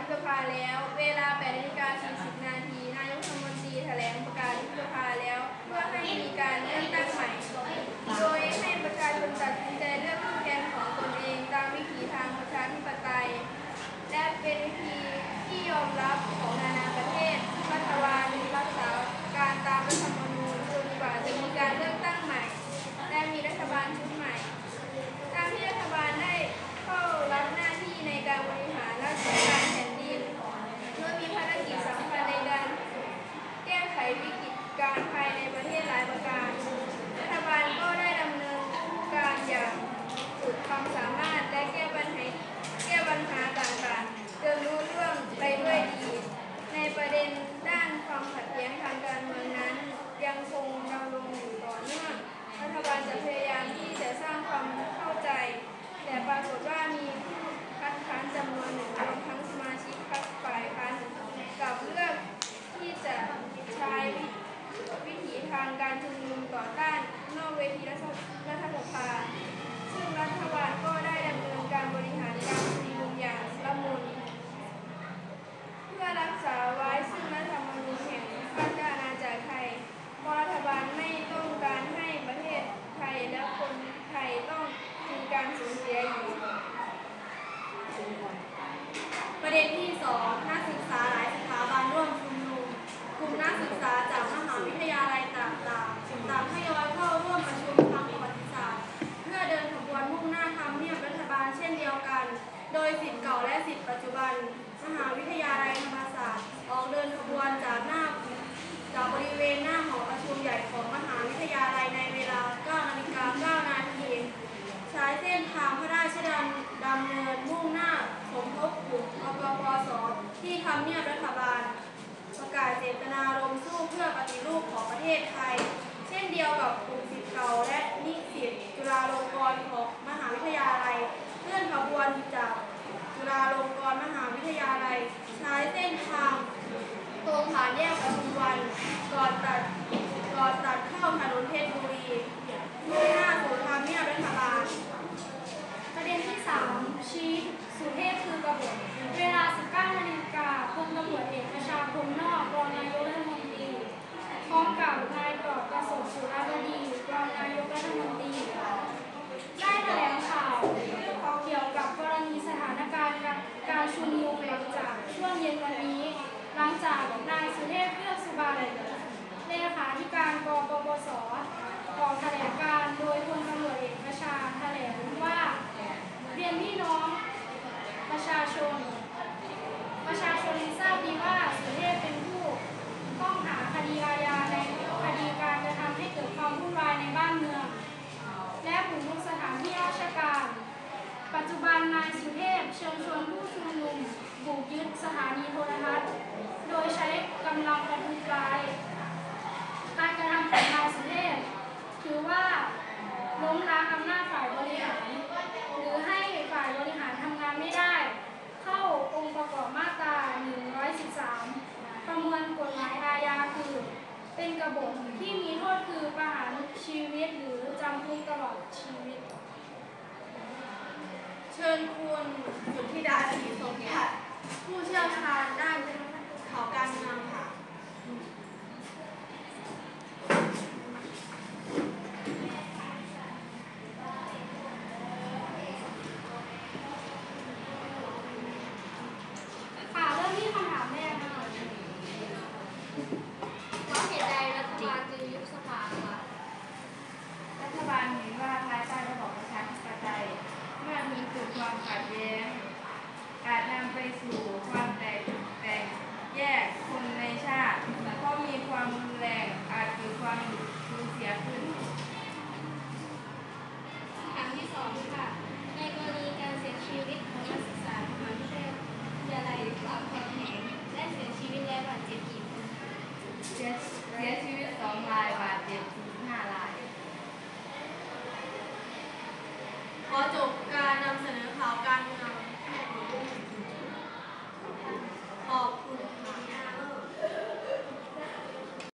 รีประกาศที่สภาแล้ว เวลา8นาฬิกา40นาที นายกรัฐมนตรีแถลงประกาศที่สภาแล้ว เพื่อให้มีการเลือกตั้งใหม่ โดยให้ประชาชนตัดสินใจเลือกผู้แทนของตนเองตามวิถีทางประชาธิปไตย และเป็นวิธีที่ยอมรับของนานาประเทศ รัฐบาลรักษาการตามรัฐธรรมนูญจนกว่าจะมีการเลือกตั้งใหม่ และมีรัฐบาลชุดใหม่ ตามที่รัฐบาลได้เข้ารับหน้าที่ในการบริหารราชการแผ่นดินโดยมีภารกิจสำคัญในการแก้ไขวิกฤตการภายในประเทศหลายประการ รัฐบาลก็ได้ดำเนินการอย่างสุดความสามารถและแก้ปัญหาแก้ปัญหาต่างๆจนรู้เรื่องไปด้วยดี ในประเด็นด้านความขัดแย้งทางการเมืองนั้น ยังคงดำรงอยู่ต่อเนื่อง รัฐบาลจะพยายามที่จะสร้างความเข้าใจ แต่ปรากฏว่ามีผู้คัดค้านจำนวนหนึ่งรวมทั้งสมาชิกพรรคฝ่ายค้านกลับเลือกที่จะใช้วิถีทางการชุมนุมต่อต้านนอกเวทีรัฐรัฐสภา ซึ่งรัฐบาลก็ได้ดำเนินการบริหารการชุมนุมอย่างละมุน เพื่อรักษาไว้ซึ่งรัฐธรรมนูญแห่งราชอาณาจักรไทยเพราะรัฐบาลไม่ต้องการให้ประเทศไทยและคนไทยต้องมีการสูญเสียอยู่ ประเด็นที่ 2 นักศึกษาหลายสถาบันร่วมชุมนุมกลุ่มนักศึกษาจากมหาวิทยาลัยต่างๆต่างทยอยเข้าร่วมประชุมทางประวัติศาสตร์เพื่อเดินขบวนมุ่งหน้าทำเนียบรัฐบาลเช่นเดียวกัน โดยสิทธิ์เก่าและสิทธิ์ปัจจุบัน มหาวิทยาลัยธรรมศาสตร์ ออกเดินขบวนจากหน้าจากบริเวณหน้าหอประชุมใหญ่ของมหาวิทยาลัยในเวลา9นาฬิกา9นาทีใช้เส้นทางพระราชดำดำเนินมุ่งหน้าสมทบกลุ่มอปปสที่ทำเนียบรัฐบาล ประกาศเจตนารมณ์สู้เพื่อปฏิรูปของประเทศไทย เช่นเดียวกับกลุ่มสิทธิ์เก่าและนิสิตจุฬาลงกรณ์ของมหาวิทยาลัยเคลื่อนขบวนจากจุฬาลงกรณ์มหาวิทยาลัย ใช้เส้นทางตรงผ่านแยกปทุม วันก่อนตัดก่อนตัดเข้าถนนเพชรบุรีมุ่งหน้าสู่ทำเนียบรัฐบาลประเด็นที่ 3 ชี้สุเทพคือกบฏเวลา 19นาฬิกาพลตำรวจเอกประชาพรมนอกรองนายกรัฐมนตรีพร้อมกับนายปลอดประสบสุรบดีรองนายกรัฐมนตรี ได้แถลงข่าวเกี่ยวกับกรณีสถานการณ์การชุมนุมหลังจากช่วงเย็นวันนี้ หลังจากนายสุเทพเทือกสุ บรรณเลขาธิการกปปสออกแถลงการโดยพลตำรวจเอกประชาแถลงว่า อำนาจฝ่ายบริหาร หรือให้ฝ่ายบริหารทำงานไม่ได้ เข้าองค์ประกอบมาตรา 113 ประมวลกฎหมายอาญาคือ เป็นกระบฏที่มีโทษคือประหารชีวิตหรือจำคุกตลอดชีวิต เชิญคุณสุทธิดาศรีสมเกียรติผู้เชี่ยวชาญด้านข่าวการเมืองค่ะ